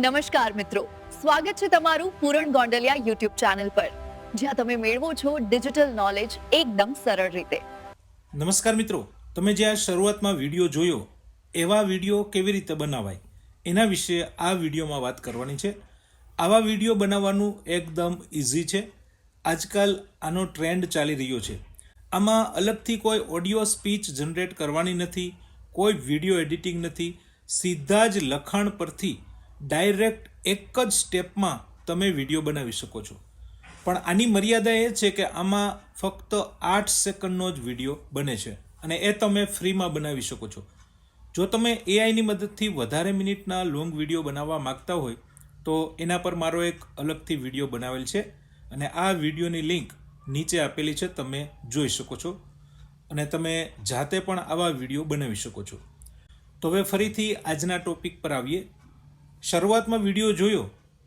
નમસ્કાર મિત્રો. સ્વાગત છે તમારું પૂરણ ગોંડલિયા યુટ્યુબ ચેનલ પર. જ્યાં તમે મેળવો છો ડિજિટલ નોલેજ એકદમ સરળ રીતે. નમસ્કાર મિત્રો. તમે જે આ શરૂઆતમાં વીડિયો જોયો, એવા વીડિયો કેવી રીતે બનાવાય? એના વિશે આ વિડીયોમાં વાત કરવાની છે. આવા વીડિયો બનાવવાનું એકદમ ઇઝી છે. આજકાલ આનો ટ્રેન્ડ ચાલી રહ્યો છે. આમાં અલગથી કોઈ ઓડિયો સ્પીચ જનરેટ કરવાની નથી, કોઈ વીડિયો એડિટિંગ નથી. સીધા જ લખાણ પરથી ડાયરેક્ટ એક જ સ્ટેપમાં તમે વીડિયો બનાવી શકો છો. પણ આની મર્યાદા એ છે કે આમાં ફક્ત આઠ સેકન્ડનો જ વીડિયો બને છે અને એ તમે ફ્રીમાં બનાવી શકો છો. જો તમે એઆઈની મદદથી વધારે મિનિટના લોંગ વીડિયો બનાવવા માગતા હોય, તો એના પર મારો એક અલગથી વીડિયો બનાવેલ છે અને આ વિડીયોની લિંક નીચે આપેલી છે, તમે જોઈ શકો છો અને તમે જાતે પણ આવા વીડિયો બનાવી શકો છો. તો હવે ફરીથી આજના ટોપિક પર આવીએ. શરૂઆતમાં વીડિયો જોયો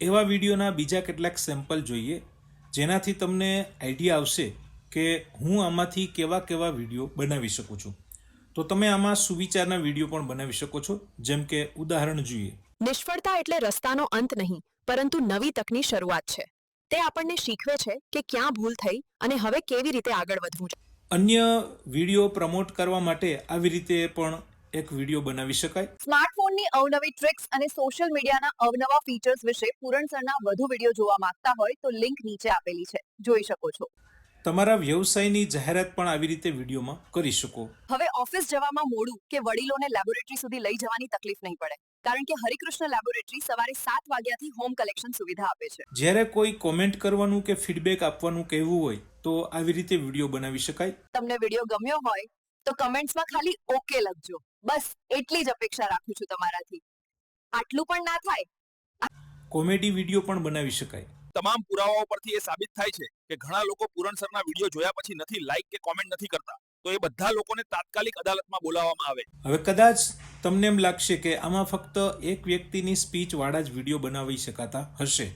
એવા વિડીયોના બીજા કેટલાક સેમ્પલ જોઈએ જેનાથી તમને આઈડિયા આવશે કે હું આમાંથી કેવા કેવા વીડિયો બનાવી શકું છું. તો તમે આમાં સુવિચારના વીડિયો પણ બનાવી શકો છો જેમ કે ઉદાહરણ જોઈએ. નિષ્ફળતા એટલે રસ્તાનો અંત નહીં પરંતુ નવી તકની શરૂઆત છે. તે આપણને શીખવે છે કે ક્યાં ભૂલ થઈ અને હવે કેવી રીતે આગળ વધવું છે. અન્ય વીડિયો પ્રમોટ કરવા માટે આવી રીતે પણ એક વીડિયો બનાવી શકાય? સ્માર્ટફોનની અવનવી ટ્રિક્સ અને સોશિયલ મીડિયાના અવનવા ફીચર્સ વિશે પૂરણ સરના વધુ વીડિયો જોવા માંગતા હોય તો લિંક નીચે આપેલી છે. જોઈ શકો છો. તમારા વ્યવસાયની જાહેરાત પણ આવી રીતે વિડીયોમાં કરી શકો. હવે ઓફિસ જવામાં મોડું કે વડીલોને લેબોરેટરી સુધી લઈ જવાની તકલીફ નહીં પડે. કારણ કે હરિકૃષ્ણ લેબોરેટરી સવારે સાત વાગ્યાથી હોમ કલેક્શન સુવિધા આપે છે. જ્યારે કોઈ કોમેન્ટ કરવાનું કે ફીડબેક આપવાનું કહેવું હોય તો આવી રીતે વીડિયો બનાવી શકાય? તમને વીડિયો ગમ્યો હોય તો કમેન્ટ્સમાં ખાલી ઓકે લખજો. બસ એટલી જ અપેક્ષા રાખું છું તમારાથી. આટલું પણ ના થાય. કોમેડી વીડિયો પણ બનાવી શકાય. તમામ પુરાવાઓ પરથી એ સાબિત થાય છે કે ઘણા લોકો પૂરણ સરના વીડિયો જોયા પછી નથી લાઈક કે કોમેન્ટ નથી કરતા. તો એ બધા લોકોને તાત્કાલિક અદાલતમાં બોલાવવામાં આવે. હવે કદાચ તમને એમ લાગશે કે આમાં ફક્ત એક વ્યક્તિની સ્પીચ વાળા જ વીડિયો બનાવી શકાતા હશે.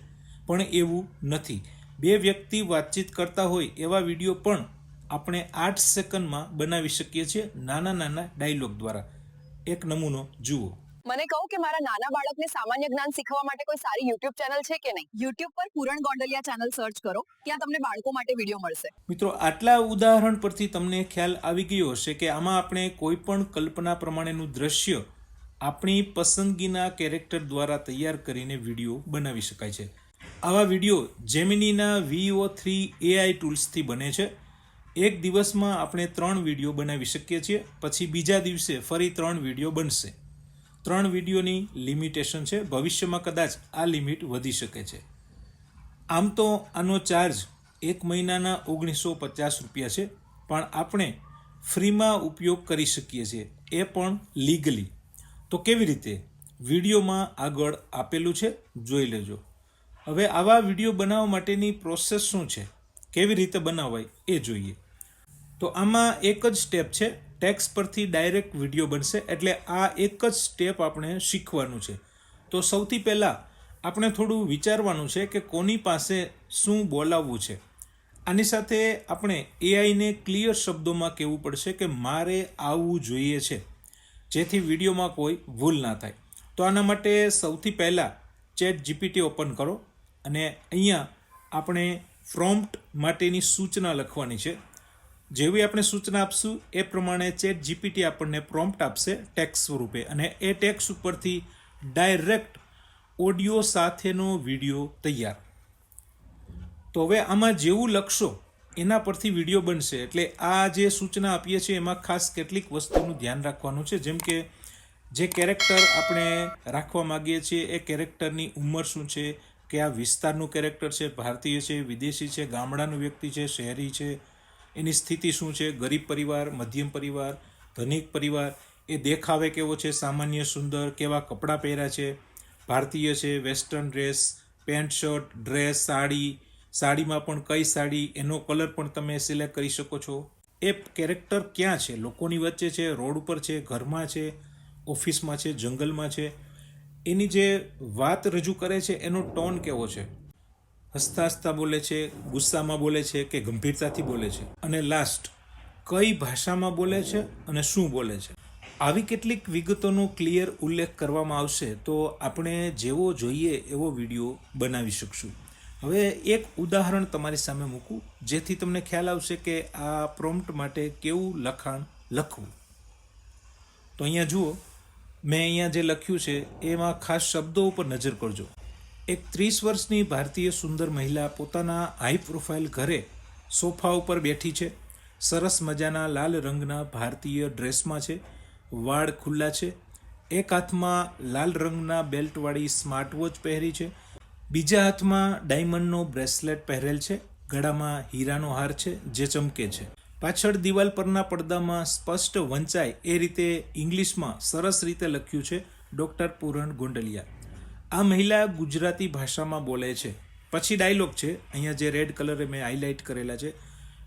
પણ એવું નથી. બે વ્યક્તિ વાતચીત કરતા હોય એવા વીડિયો પણ આપણે આઠ સેકન્ડમાં બનાવી શકીએ છીએ નાના નાના ડાયલોગ દ્વારા. એક નમૂનો જુઓ. મને કહું કે મારા નાના બાળકને સામાન્ય જ્ઞાન શીખવા માટે કોઈ સારી યુટ્યુબ ચેનલ છે કે નહીં? યુટ્યુબ પર પૂરણ ગોંડલિયા ચેનલ સર્ચ કરો ત્યાં તમને બાળકો માટે વીડિયો મળશે. મિત્રો આટલા ઉદાહરણ પરથી તમને ખ્યાલ આવી ગયો હશે કે આમાં આપણે કોઈ પણ કલ્પના પ્રમાણેનું દ્રશ્ય આપણી પસંદગીના કેરેક્ટર દ્વારા તૈયાર કરીને વીડિયો બનાવી શકાય છે. આવા વીડિયો જેમિનીના વીઓ થ્રી એઆઈ ટૂલ્સથી બને છે. એક દિવસમાં આપણે ત્રણ વીડિયો બનાવી શકીએ છીએ, પછી બીજા દિવસે ફરી ત્રણ વીડિયો બનશે. ત્રણ વિડીયોની લિમિટેશન છે. ભવિષ્યમાં કદાચ આ લિમિટ વધી શકે છે. આમ તો આનો ચાર્જ એક મહિનાના ઓગણીસો પચાસ રૂપિયા છે, પણ આપણે ફ્રીમાં ઉપયોગ કરી શકીએ છીએ. એ પણ લીગલી તો કેવી રીતે? વિડીયોમાં આગળ આપેલું છે, જોઈ લેજો. હવે આવા વીડિયો બનાવવા માટેની પ્રોસેસ શું છે? કેવી રીતે બનાવાય એ જોઈએ. તો આમાં એક જ સ્ટેપ છે. ટેક્સ પરથી ડાયરેક્ટ વીડિયો બનશે. એટલે આ એક જ સ્ટેપ આપણે શીખવાનું છે. તો સૌથી પહેલાં આપણે થોડું વિચારવાનું છે કે કોની પાસે શું બોલાવવું છે. આની સાથે આપણે એઆઈને ક્લિયર શબ્દોમાં કહેવું પડશે કે મારે આવવું જોઈએ છે. જેથી વિડીયોમાં કોઈ ભૂલ ના થાય. તો આના માટે સૌથી પહેલાં ચેટ જીપીટી ઓપન કરો. અને અહીંયા આપણે પ્રોમ્પ્ટ માટેની સૂચના લખવાની છે. જેવી આપણે સૂચના આપશું, એ પ્રમાણે ચેટ જીપીટી આપણને પ્રોમ્પ્ટ આપશે ટેક્સ સ્વરૂપે. અને એ ટેક્સ ઉપરથી ડાયરેક્ટ ઓડિયો સાથેનો વીડિયો તૈયાર. તો હવે આમાં જેવું લખશો, એના પરથી વીડિયો બનશે. એટલે આ જે સૂચના આપીએ છીએ, એમાં ખાસ કેટલીક વસ્તુનું ધ્યાન રાખવાનું છે. જેમ કે, જે કેરેક્ટર આપણે રાખવા માગીએ છીએ, એ કેરેક્ટરની ઉંમર શું છે કે આ વિસ્તારનું કેરેક્ટર છે, ભારતીય છે, વિદેશી છે, ગામડાનું વ્યક્તિ છે, શહેરી છે એની સ્થિતિ શું છે? ગરીબ પરિવાર, મધ્યમ પરિવાર, ધનિક પરિવાર, એ દેખાવે કેવો છે? સામાન્ય, સુંદર, કેવા કપડાં પહેર્યા છે? ભારતીય છે, western dress, pant shirt, dress, sari. સાડીમાં પણ કઈ સાડી? એનો કલર પણ તમે સિલેક્ટ કરી શકો છો. એ કેરેક્ટર ક્યાં છે? લોકોની વચ્ચે છે, રોડ ઉપર છે, ઘરમાં છે, ઓફિસમાં છે, જંગલમાં છે. એની જે વાત રજૂ કરે છે, એનો ટોન કેવો છે? હસતા હસતા બોલે છે, ગુસ્સામાં બોલે છે કે ગંભીરતાથી બોલે છે. અને લાસ્ટ કઈ ભાષામાં બોલે છે અને શું બોલે છે. આવી કેટલીક વિગતોનો ક્લિયર ઉલ્લેખ કરવામાં આવશે તો આપણે જેવો જોઈએ એવો વીડિયો બનાવી શકશું. હવે એક ઉદાહરણ તમારી સામે મૂકું, જેથી તમને ખ્યાલ આવશે કે આ પ્રોમ્પ્ટ માટે કેવું લખાણ લખવું. તો અહીંયા જુઓ, મેં અહીંયા જે લખ્યું છે, એમાં ખાસ શબ્દો ઉપર નજર કરજો. એક ત્રીસ વર્ષની ભારતીય સુંદર મહિલા પોતાના હાઈ પ્રોફાઇલ ઘરે સોફા ઉપર બેઠી છે. સરસ મજાના લાલ રંગના ભારતીય ડ્રેસમાં છે. વાળ ખુલ્લા છે. એક હાથમાં લાલ રંગના બેલ્ટવાળી સ્માર્ટ વોચ પહેરી છે. બીજા હાથમાં ડાયમંડનો બ્રેસલેટ પહેરેલ છે. ગળામાં હીરાનો હાર છે જે ચમકે છે. પાછળ દિવાલ પરના પડદામાં સ્પષ્ટ વંચાય એ રીતે ઇંગ્લિશમાં સરસ રીતે લખ્યું છે ડોક્ટર પૂરણ ગોંડલિયા. આ મહિલા ગુજરાતી ભાષામાં બોલે છે. પછી ડાયલોગ છે, અહીંયા જે રેડ કલરે મેં હાઇલાઇટ કરેલા છે.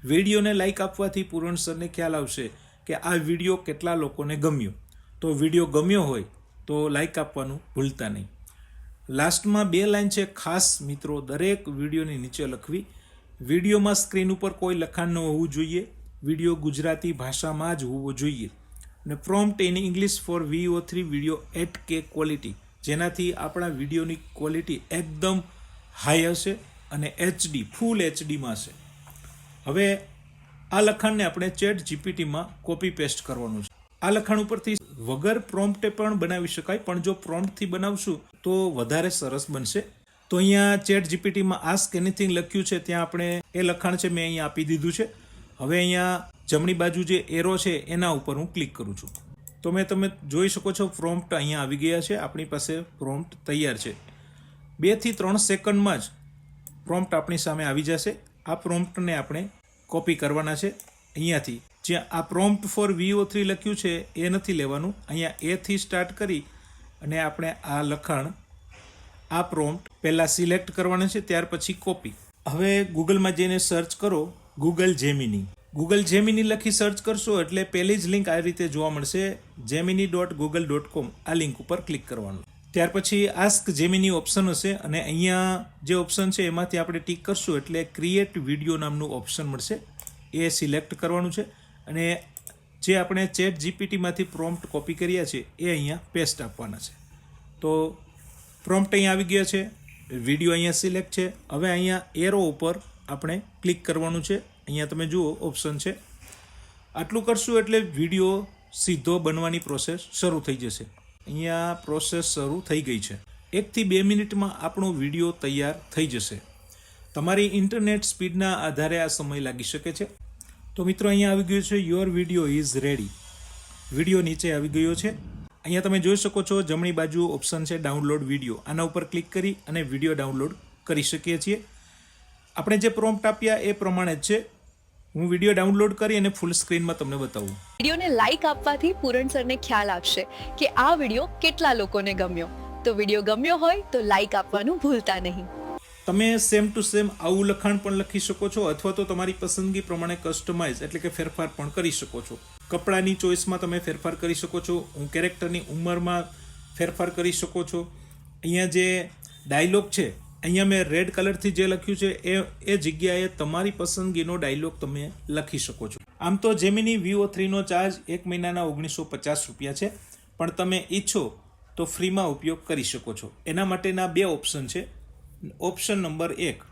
વિડીયોને લાઇક આપવાથી પૂરણ સરને ખ્યાલ આવશે કે આ વીડિયો કેટલા લોકોને ગમ્યો. તો વીડિયો ગમ્યો હોય તો લાઇક આપવાનું ભૂલતા નહીં. લાસ્ટમાં બે લાઇન છે, ખાસ મિત્રો, દરેક વિડીયોની નીચે લખવી. વિડીયોમાં સ્ક્રીન ઉપર કોઈ લખાણ ન હોવું જોઈએ. વીડિયો ગુજરાતી ભાષામાં જ હોવો જોઈએ. અને prompt in English for Veo three video eight K quality જેનાથી આપણા વિડીયોની ક્વોલિટી એકદમ હાઈ હશે અને એચડી, ફૂલ એચડીમાં હશે. હવે આ લખાણને આપણે ચેટ જીપીટીમાં કોપી પેસ્ટ કરવાનું છે. આ લખાણ ઉપરથી વગર પ્રોમ્પ્ટે પણ બનાવી શકાય, પણ જો પ્રોમ્પ્ટથી બનાવશું તો વધારે સરસ બનશે. તો અહીંયા ચેટ જીપીટીમાં આસ્ક એનીથિંગ લખ્યું છે, ત્યાં આપણે એ લખાણ છે મેં અહીંયા આપી દીધું છે. હવે અહીંયા જમણી બાજુ જે એરો છે, એના ઉપર હું ક્લિક કરું છું. તો મેં તમે જોઈ શકો છો પ્રોમ્પ્ટ અહીંયા આવી ગયા છે. આપણી પાસે પ્રોમ્પ્ટ તૈયાર છે. બેથી ત્રણ સેકન્ડમાં જ પ્રોમ્પ્ટ આપણી સામે આવી જશે. આ પ્રોમ્પ્ટને આપણે કોપી કરવાના છે અહીંયાથી. જ્યાં આ પ્રોમ્પ્ટ ફોર વીઓ થ્રી લખ્યું છે, એ નથી લેવાનું. અહીંયા એથી સ્ટાર્ટ કરી અને આપણે આ લખાણ, આ પ્રોમ્પ્ટ પહેલાં સિલેક્ટ કરવાના છે, ત્યાર પછી કોપી હવે ગૂગલમાં જઈને સર્ચ કરો ગૂગલ જેમિની ગૂગલ જેમિની લખી સર્ચ કરશો એટલે પહેલી જ લિંક આ રીતે જોવા મળશે. Gemini dot Google dot com આ લિંક ઉપર ક્લિક કરવાનું. ત્યાર પછી આસ્ક જેમિની ઓપ્શન હશે અને અહીંયા જે ઓપ્શન છે એમાંથી આપણે ટીક કરશું એટલે ક્રિએટ વીડિયો નામનું ઓપ્શન મળશે. એ સિલેક્ટ કરવાનું છે અને જે આપણે ચેટ જીપીટીમાંથી પ્રોમ્પ્ટ કોપી કર્યા છે એ અહીંયા પેસ્ટ આપવાના છે. તો પ્રોમ્પ્ટ અહીંયા આવી ગયા છે. વીડિયો અહીંયા સિલેક્ટ છે. હવે અહીંયા એરો ઉપર આપણે ક્લિક કરવાનું છે. અહીંયા તમે જુઓ ઓપ્શન છે. આટલું કરશું એટલે વીડિયો સીધો બનવાની પ્રોસેસ શરૂ થઈ જશે. અહીંયા પ્રોસેસ શરૂ થઈ ગઈ છે. એકથી બે મિનિટમાં આપણો વીડિયો તૈયાર થઈ જશે. તમારી ઇન્ટરનેટ સ્પીડના આધારે આ સમય લાગી શકે છે. તો મિત્રો, અહીંયા આવી ગયું છે your video is ready video નીચે આવી ગયો છે. અહીંયા તમે જોઈ શકો છો, જમણી બાજુ ઓપ્શન છે ડાઉનલોડ વીડિયો આના ઉપર ક્લિક કરી અને વીડિયો ડાઉનલોડ કરી શકીએ છીએ. આપણે જે પ્રોમ્પ્ટ આપ્યા એ પ્રમાણે જ છે. હું વીડિયો ડાઉનલોડ કરી અને ફૂલ સ્ક્રીનમાં તમને બતાવું. વિડીયોને લાઈક આપવાથી પૂરણ સરને ખ્યાલ આવશે કે આ વીડિયો કેટલા લોકોને ગમ્યો. તો વીડિયો ગમ્યો હોય તો લાઈક આપવાનું ભૂલતા નહીં. તમે સેમ ટુ સેમ આવું લખાણ પણ લખી શકો છો અથવા તો તમારી પસંદગી પ્રમાણે કસ્ટમાઇઝ એટલે કે ફેરફાર પણ કરી શકો છો. કપડાની ચોઈસમાં તમે ફેરફાર કરી શકો છો હું કેરેક્ટરની ઉંમરમાં ફેરફાર કરી શકો છો. અહીંયા જે ડાયલોગ છે અહીંયા મેં રેડ કલરથી જે લખ્યું છે, એ એ જગ્યાએ તમારી પસંદગીનો ડાયલોગ તમે લખી શકો છો. આમ તો જેમિની વીઓ થ્રીનો ચાર્જ એક મહિનાના ઓગણીસો પચાસ રૂપિયા છે. પણ તમે ઈચ્છો તો ફ્રીમાં ઉપયોગ કરી શકો છો. એના માટેના બે ઓપ્શન છે. ઓપ્શન નંબર એક,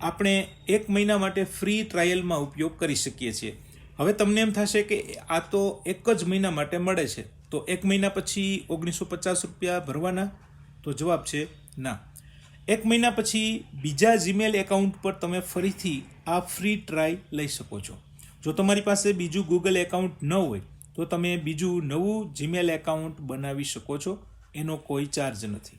આપણે એક મહિના માટે ફ્રી ટ્રાયલમાં ઉપયોગ કરી શકીએ છીએ. હવે તમને એમ થશે કે આ તો એક જ મહિના માટે મળે છે. તો એક મહિના પછી ઓગણીસો પચાસ રૂપિયા ભરવાના? તો જવાબ છે ના. એક મહિના પછી બીજા જીમેલ એકાઉન્ટ પર તમે ફરીથી આ ફ્રી ટ્રાય લઈ શકો છો. જો તમારી પાસે બીજું ગૂગલ એકાઉન્ટ ન હોય, તો તમે બીજું નવું જીમેલ એકાઉન્ટ બનાવી શકો છો. એનો કોઈ ચાર્જ નથી.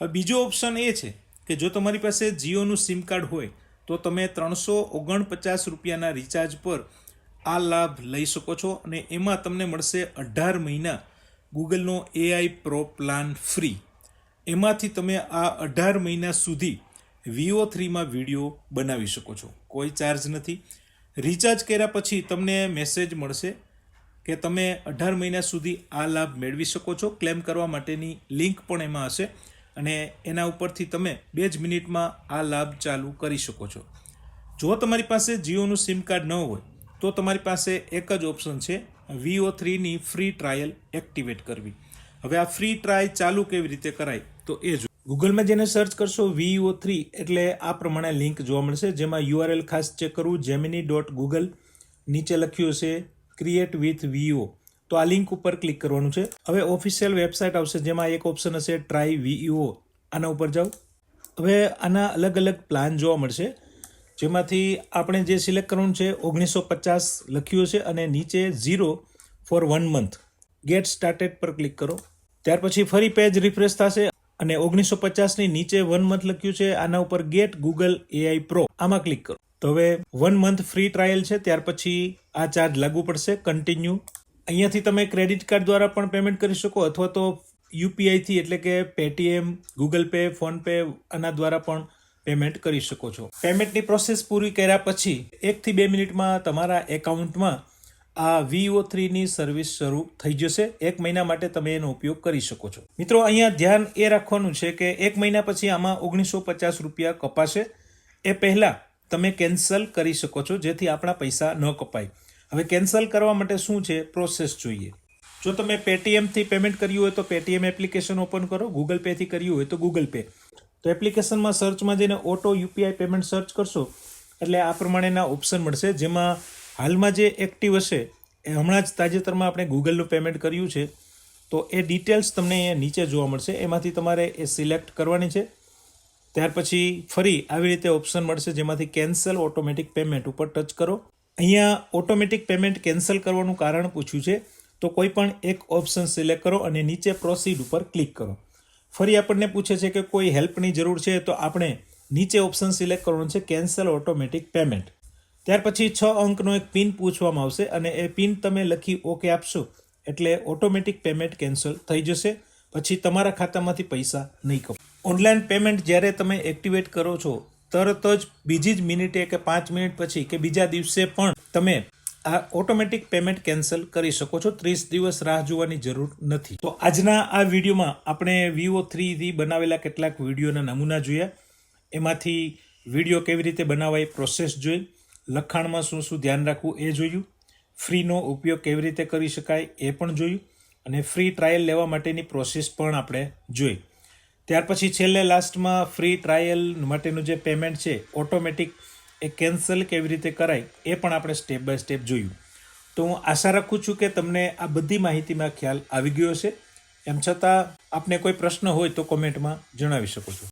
હવે બીજો ઓપ્શન એ છે કે જો તમારી પાસે જીઓનું સિમ કાર્ડ હોય, તો તમે ત્રણસો ઓગણપચાસ રૂપિયાના રિચાર્જ પર આ લાભ લઈ શકો છો અને એમાં તમને મળશે અઢાર મહિના ગૂગલનો એઆઈ પ્રો પ્લાન ફ્રી એમાંથી તમે આ અઢાર મહિના સુધી વીઓ થ્રીમાં વીડિયો બનાવી શકો છો. કોઈ ચાર્જ નથી. રિચાર્જ કર્યા પછી તમને મેસેજ મળશે કે તમે અઢાર મહિના સુધી આ લાભ મેળવી શકો છો. ક્લેમ કરવા માટેની લિંક પણ એમાં હશે અને એના ઉપરથી તમે બે જ મિનિટમાં આ લાભ ચાલુ કરી શકો છો. જો તમારી પાસે જીઓનું સિમ કાર્ડ ન હોય, તો તમારી પાસે એક જ ઓપ્શન છે. વીઓ થ્રીની ફ્રી ટ્રાયલ એક્ટિવેટ કરવી. હવે આ ફ્રી ટ્રાય ચાલુ કેવી રીતે કરાય તો એ જો ગૂગલમાં જેને સર્ચ કરશો વીઓ થ્રી એટલે આ પ્રમાણે લિંક જોવા મળશે, જેમાં યુઆરએલ ખાસ ચેક કરવું જેમિની ડોટ ગૂગલ નીચે લખ્યું છે ક્રિએટ વિથ વીઓ તો આ લિંક ઉપર ક્લિક કરવાનું છે. હવે ઓફિશિયલ વેબસાઇટ આવશે, જેમાં એક ઓપ્શન હશે ટ્રાય વીઓ આના ઉપર જાઓ. હવે આના અલગ અલગ પ્લાન જોવા મળશે, જેમાંથી આપણે જે સિલેક્ટ કરવાનું છે, ઓગણીસો પચાસ લખ્યું છે અને નીચે zero for one month get started પર ક્લિક કરો. ત્યાર પછી ફરી પેજ રિફ્રેશ થશે અને ઓગણીસો પચાસની નીચે વન મંથ લખ્યું છે. આના ઉપર ગેટ ગૂગલ એઆઈ પ્રો આમાં ક્લિક કરો. તો હવે વન મંથ ફ્રી ટ્રાયલ છે. ત્યાર પછી આ ચાર્જ લાગુ પડશે. કન્ટિન્યુ અહીંયાથી તમે ક્રેડિટ કાર્ડ દ્વારા પણ પેમેન્ટ કરી શકો અથવા તો યુપીઆઈથી એટલે કે પેટીએમ ગૂગલ પે ફોનપે આના દ્વારા પણ પેમેન્ટ કરી શકો છો. પેમેન્ટની પ્રોસેસ પૂરી કર્યા પછી એકથી બે મિનિટમાં તમારા એકાઉન્ટમાં આ વીઓ થ્રીની સર્વિસ શરૂ થઈ જશે. એક મહિના માટે તમે એનો ઉપયોગ કરી શકો છો. મિત્રો, અહીંયા ધ્યાન એ રાખવાનું છે કે એક મહિના પછી આમાં ઓગણીસો પચાસ રૂપિયા કપાશે. એ પહેલાં તમે કેન્સલ કરી શકો છો, જેથી આપણા પૈસા ન કપાય. હવે કેન્સલ કરવા માટે શું છે? પ્રોસેસ જોઈએ. જો તમે પેટીએમથી પેમેન્ટ કર્યું હોય તો પેટીએમ એપ્લિકેશન ઓપન કરો. ગૂગલ પેથી કર્યું હોય તો ગૂગલ પે તો એપ્લિકેશનમાં સર્ચમાં જઈને ઓટો યુપીઆઈ પેમેન્ટ સર્ચ કરશો. એટલે આ પ્રમાણેના ઓપ્શન મળશે, જેમાં હાલમાં જે એક્ટિવ હશે, એ હમણાં જ તાજેતરમાં આપણે ગૂગલનું પેમેન્ટ કર્યું છે. તો એ ડિટેલ્સ તમને અહીંયા નીચે જોવા મળશે. એમાંથી તમારે એ સિલેક્ટ કરવાની છે. ત્યાર પછી ફરી આવી રીતે ઓપ્શન મળશે જેમાંથી કેન્સલ ઓટોમેટિક પેમેન્ટ ઉપર ટચ કરો. અહીંયા ઓટોમેટિક પેમેન્ટ કેન્સલ કરવાનું કારણ પૂછ્યું છે. તો કોઈ પણ એક ઓપ્શન સિલેક્ટ કરો અને નીચે પ્રોસીડ ઉપર ક્લિક કરો. ફરી આપણને પૂછે છે કે કોઈ હેલ્પની જરૂર છે, તો આપણે નીચે ઓપ્શન સિલેક્ટ કરવાનું છે કેન્સલ ઓટોમેટિક પેમેન્ટ ત્યાર પછી છ અંકનો એક પિન પૂછવામાં આવશે અને એ પિન તમે લખી ઓકે આપશો એટલે ઓટોમેટિક પેમેન્ટ કેન્સલ થઈ જશે. પછી તમારા ખાતામાંથી પૈસા નહીં કપાય ઓનલાઈન પેમેન્ટ જ્યારે તમે એક્ટિવેટ કરો છો, તરત જ બીજી જ મિનિટે કે પાંચ મિનિટ પછી કે બીજા દિવસે પણ તમે આ ઓટોમેટિક પેમેન્ટ કેન્સલ કરી શકો છો. ત્રીસ દિવસ રાહ જોવાની જરૂર નથી. તો આજના આ વિડીયોમાં આપણે વિવો થ્રીથી બનાવેલા કેટલાક વિડીયોના નમૂના જોયા. એમાંથી વીડિયો કેવી રીતે બનાવાય પ્રોસેસ જોઈ. લખાણમાં શું શું ધ્યાન રાખવું એ જોયું. ફ્રીનો ઉપયોગ કેવી રીતે કરી શકાય એ પણ જોયું અને ફ્રી ટ્રાયલ લેવા માટેની પ્રોસેસ પણ આપણે જોઈ. ત્યાર પછી છેલ્લે લાસ્ટમાં ફ્રી ટ્રાયલ માટેનું જે પેમેન્ટ છે, ઓટોમેટિક એ કેન્સલ કેવી રીતે કરાય એ પણ આપણે સ્ટેપ બાય સ્ટેપ જોયું. તો હું આશા રાખું છું કે તમને આ બધી માહિતીમાં ખ્યાલ આવી ગયો છે એમ છતાં આપને કોઈ પ્રશ્ન હોય તો કોમેન્ટમાં જણાવી શકો છો.